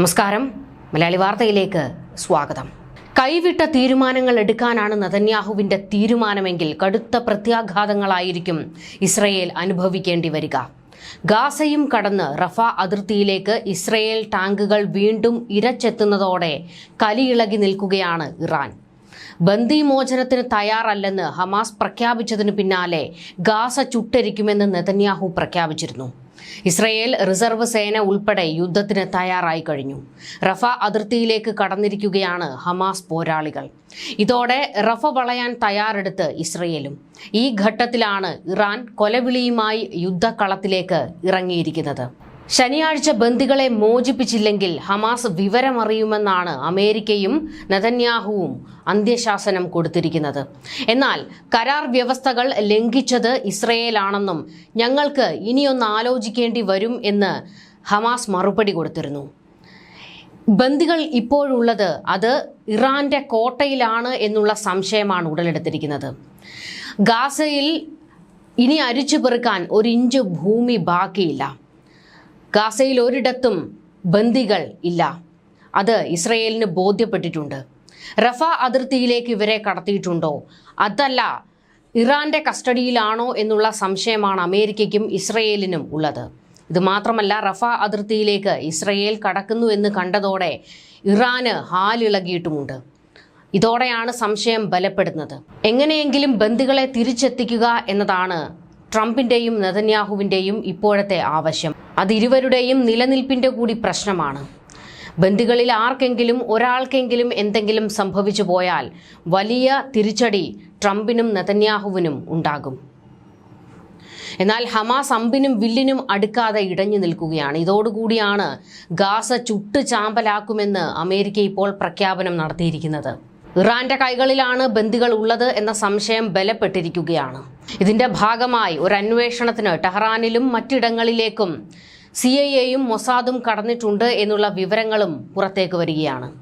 നമസ്കാരം. മലയാളി വാർത്തയിലേക്ക് സ്വാഗതം. കൈവിട്ട തീരുമാനങ്ങൾ എടുക്കാനാണ് നതന്യാഹുവിന്റെ തീരുമാനമെങ്കിൽ കടുത്ത പ്രത്യാഘാതങ്ങളായിരിക്കും ഇസ്രയേൽ അനുഭവിക്കേണ്ടി വരിക. ഗാസയും കടന്ന് റഫ അതിർത്തിയിലേക്ക് ഇസ്രയേൽ ടാങ്കുകൾ വീണ്ടും ഇരച്ചെത്തുന്നതോടെ കലിയിളകി നിൽക്കുകയാണ് ഇറാൻ. ബന്ദിമോചനത്തിന് തയ്യാറല്ലെന്ന് ഹമാസ് പ്രഖ്യാപിച്ചതിനു പിന്നാലെ ഗാസ ചുട്ടരിക്കുമെന്ന് നെതന്യാഹു പ്രഖ്യാപിച്ചിരുന്നു. ഇസ്രയേൽ റിസർവ് സേന ഉൾപ്പെടെ യുദ്ധത്തിന് തയ്യാറായി കഴിഞ്ഞു. റഫ അതിർത്തിയിലേക്ക് കടന്നിരിക്കുകയാണ് ഹമാസ് പോരാളികൾ. ഇതോടെ റഫ വളയാൻ തയ്യാറെടുത്ത് ഇസ്രയേലും. ഈ ഘട്ടത്തിലാണ് ഇറാൻ കൊലവിളിയുമായി യുദ്ധക്കളത്തിലേക്ക് ഇറങ്ങിയിരിക്കുന്നത്. ശനിയാഴ്ച ബന്ദികളെ മോചിപ്പിച്ചില്ലെങ്കിൽ ഹമാസ് വിവരമറിയുമെന്നാണ് അമേരിക്കയും നെതന്യാഹുവും അന്ത്യശാസനം കൊടുത്തിരിക്കുന്നത്. എന്നാൽ കരാർ വ്യവസ്ഥകൾ ലംഘിച്ചത് ഇസ്രയേലാണെന്നും ഞങ്ങൾക്ക് ഇനിയൊന്ന് ആലോചിക്കേണ്ടി വരും എന്ന് ഹമാസ് മറുപടി കൊടുത്തിരുന്നു. ബന്ദികൾ ഇപ്പോഴുള്ളത് അത് ഇറാന്റെ കോട്ടയിലാണ് എന്നുള്ള സംശയമാണ് ഉടലെടുത്തിരിക്കുന്നത്. ഗാസയിൽ ഇനി അരിച്ചു പെറുക്കാൻ ഒരു ഇഞ്ച് ഭൂമി ബാക്കിയില്ല. ഗാസയിൽ ഒരിടത്തും ബന്ദികൾ ഇല്ല. അത് ഇസ്രയേലിന് ബോധ്യപ്പെട്ടിട്ടുണ്ട്. റഫ അതിർത്തിയിലേക്ക് ഇവരെ കടത്തിയിട്ടുണ്ടോ? അതല്ല ഇറാന്റെ കസ്റ്റഡിയിലാണോ എന്നുള്ള സംശയമാണ് അമേരിക്കയ്ക്കും ഇസ്രയേലിനും ഉള്ളത്. ഇത് മാത്രമല്ല റഫ അതിർത്തിയിലേക്ക് ഇസ്രയേൽ കടക്കുന്നു എന്ന് കണ്ടതോടെ ഇറാന് ഹാലിളകിയിട്ടുമുണ്ട്. ഇതോടെയാണ് സംശയം ബലപ്പെടുന്നത്. എങ്ങനെയെങ്കിലും ബന്ദികളെ തിരിച്ചെത്തിക്കുക എന്നതാണ് ട്രംപിന്റെയും നെതന്യാഹുവിന്റെയും ഇപ്പോഴത്തെ ആവശ്യം. അത് ഇരുവരുടെയും നിലനിൽപ്പിന്റെ കൂടി പ്രശ്നമാണ്. ബന്ധുക്കളിൽ ആർക്കെങ്കിലും ഒരാൾക്കെങ്കിലും എന്തെങ്കിലും സംഭവിച്ചു പോയാൽ വലിയ തിരിച്ചടി ട്രംപിനും നെതന്യാഹുവിനും ഉണ്ടാകും. എന്നാൽ ഹമാസ് അമ്പിനും വില്ലിനും അടുക്കാതെ ഇടഞ്ഞു നിൽക്കുകയാണ്. ഇതോടുകൂടിയാണ് ഗാസ ചുട്ട് ചാമ്പലാക്കുമെന്ന് അമേരിക്ക ഇപ്പോൾ പ്രഖ്യാപനം നടത്തിയിരിക്കുന്നത്. ഇറാന്റെ കൈകളിലാണ് ബന്ദികൾ ഉള്ളത് എന്ന സംശയം ബലപ്പെട്ടിരിക്കുകയാണ്. ഇതിന്റെ ഭാഗമായി ഒരു അന്വേഷണത്തിന് ടെഹ്റാനിലും മറ്റിടങ്ങളിലേക്കും സി ഐ എയും മൊസാദും കടന്നിട്ടുണ്ട് എന്നുള്ള വിവരങ്ങളും പുറത്തേക്ക് വരികയാണ്.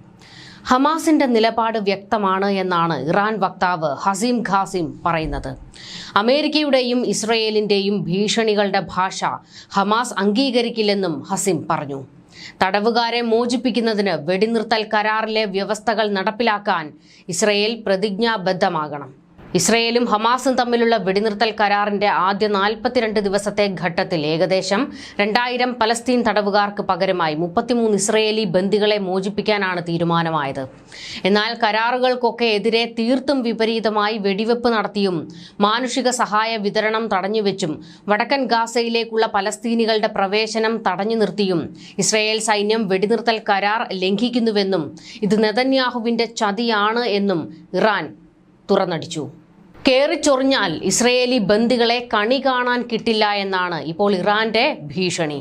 ഹമാസിന്റെ നിലപാട് വ്യക്തമാണ് എന്നാണ് ഇറാൻ വക്താവ് ഹസീം ഖാസിം പറയുന്നത്. അമേരിക്കയുടെയും ഇസ്രയേലിന്റെയും ഭീഷണികളുടെ ഭാഷ ഹമാസ് അംഗീകരിക്കില്ലെന്നും ഹസീം പറഞ്ഞു. തടവുകാരെ മോചിപ്പിക്കുന്നതിന് വെടിനിർത്തൽ കരാറിലെ വ്യവസ്ഥകൾ നടപ്പിലാക്കാൻ ഇസ്രയേൽ പ്രതിജ്ഞാബദ്ധമാകണം. ഇസ്രയേലും ഹമാസും തമ്മിലുള്ള വെടിനിർത്തൽ കരാറിന്റെ ആദ്യ നാൽപ്പത്തിരണ്ട് ദിവസത്തെ ഘട്ടത്തിൽ ഏകദേശം രണ്ടായിരം പലസ്തീൻ തടവുകാർക്ക് പകരമായി മുപ്പത്തിമൂന്ന് ഇസ്രയേലി ബന്ദികളെ മോചിപ്പിക്കാനാണ് തീരുമാനമായത്. എന്നാൽ കരാറുകൾക്കൊക്കെ എതിരെ തീർത്തും വിപരീതമായി വെടിവെപ്പ് നടത്തിയും മാനുഷിക സഹായ വിതരണം തടഞ്ഞുവെച്ചും വടക്കൻ ഗാസയിലേക്കുള്ള പലസ്തീനികളുടെ പ്രവേശനം തടഞ്ഞു നിർത്തിയും ഇസ്രയേൽ സൈന്യം വെടിനിർത്തൽ കരാർ ലംഘിക്കുന്നുവെന്നും ഇത് നെതന്യാഹുവിന്റെ ചതിയാണ് എന്നും ഇറാൻ തുറന്നടിച്ചു. കേറിച്ചൊറിഞ്ഞാൽ ഇസ്രയേലി ബന്ദികളെ കണി കാണാൻ കിട്ടില്ല എന്നാണ് ഇപ്പോൾ ഇറാന്റെ ഭീഷണി.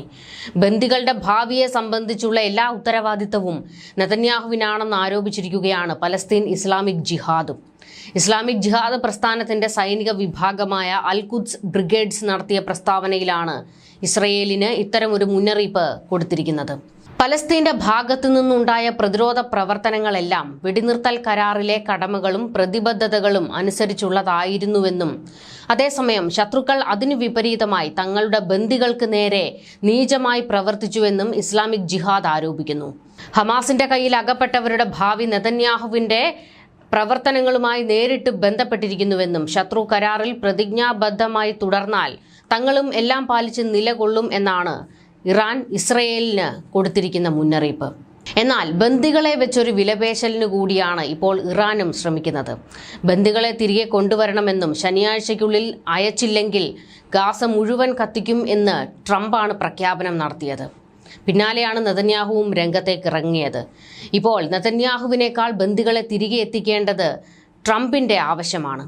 ബന്ദികളുടെ ഭാവിയെ സംബന്ധിച്ചുള്ള എല്ലാ ഉത്തരവാദിത്തവും നെതന്യാഹുവിനാണെന്ന് ആരോപിച്ചിരിക്കുകയാണ് പലസ്തീൻ ഇസ്ലാമിക് ജിഹാദും. ഇസ്ലാമിക് ജിഹാദ് പ്രസ്ഥാനത്തിന്റെ സൈനിക വിഭാഗമായ അൽകുദ്സ് ബ്രിഗേഡ്സ് നടത്തിയ പ്രസ്താവനയിലാണ് ഇസ്രയേലിന് ഇത്തരമൊരു മുന്നറിയിപ്പ് കൊടുത്തിരിക്കുന്നത്. പലസ്തീന്റെ ഭാഗത്തു നിന്നുണ്ടായ പ്രതിരോധ പ്രവർത്തനങ്ങളെല്ലാം വെടിനിർത്തൽ കരാറിലെ കടമകളും പ്രതിബദ്ധതകളും അനുസരിച്ചുള്ളതായിരുന്നുവെന്നും അതേസമയം ശത്രുക്കൾ അതിനു വിപരീതമായി തങ്ങളുടെ ബന്ദികൾക്ക് നേരെ നീചമായി പ്രവർത്തിച്ചുവെന്നും ഇസ്ലാമിക് ജിഹാദ് ആരോപിക്കുന്നു. ഹമാസിന്റെ കയ്യിൽ അകപ്പെട്ടവരുടെ ഭാവി നെതന്യാഹുവിന്റെ പ്രവർത്തനങ്ങളുമായി നേരിട്ട് ബന്ധപ്പെട്ടിരിക്കുന്നുവെന്നും ശത്രു കരാറിൽ പ്രതിജ്ഞാബദ്ധമായി തുടർന്നാൽ തങ്ങളും എല്ലാം പാലിച്ച് നിലകൊള്ളും എന്നാണ് ഇറാൻ ഇസ്രയേലിന് കൊടുത്തിരിക്കുന്ന മുന്നറിയിപ്പ്. എന്നാൽ ബന്ദികളെ വെച്ചൊരു വിലപേശലിന് കൂടിയാണ് ഇപ്പോൾ ഇറാനും ശ്രമിക്കുന്നത്. ബന്ദികളെ തിരികെ കൊണ്ടുവരണമെന്നും ശനിയാഴ്ചയ്ക്കുള്ളിൽ അയച്ചില്ലെങ്കിൽ ഗാസ മുഴുവൻ കത്തിക്കും എന്ന് ട്രംപാണ് പ്രഖ്യാപനം നടത്തിയത്. പിന്നാലെയാണ് നെതന്യാഹുവും രംഗത്തേക്ക് ഇറങ്ങിയത്. ഇപ്പോൾ നെതന്യാഹുവിനേക്കാൾ ബന്ദികളെ തിരികെ എത്തിക്കേണ്ടത് ട്രംപിന്റെ ആവശ്യമാണ്.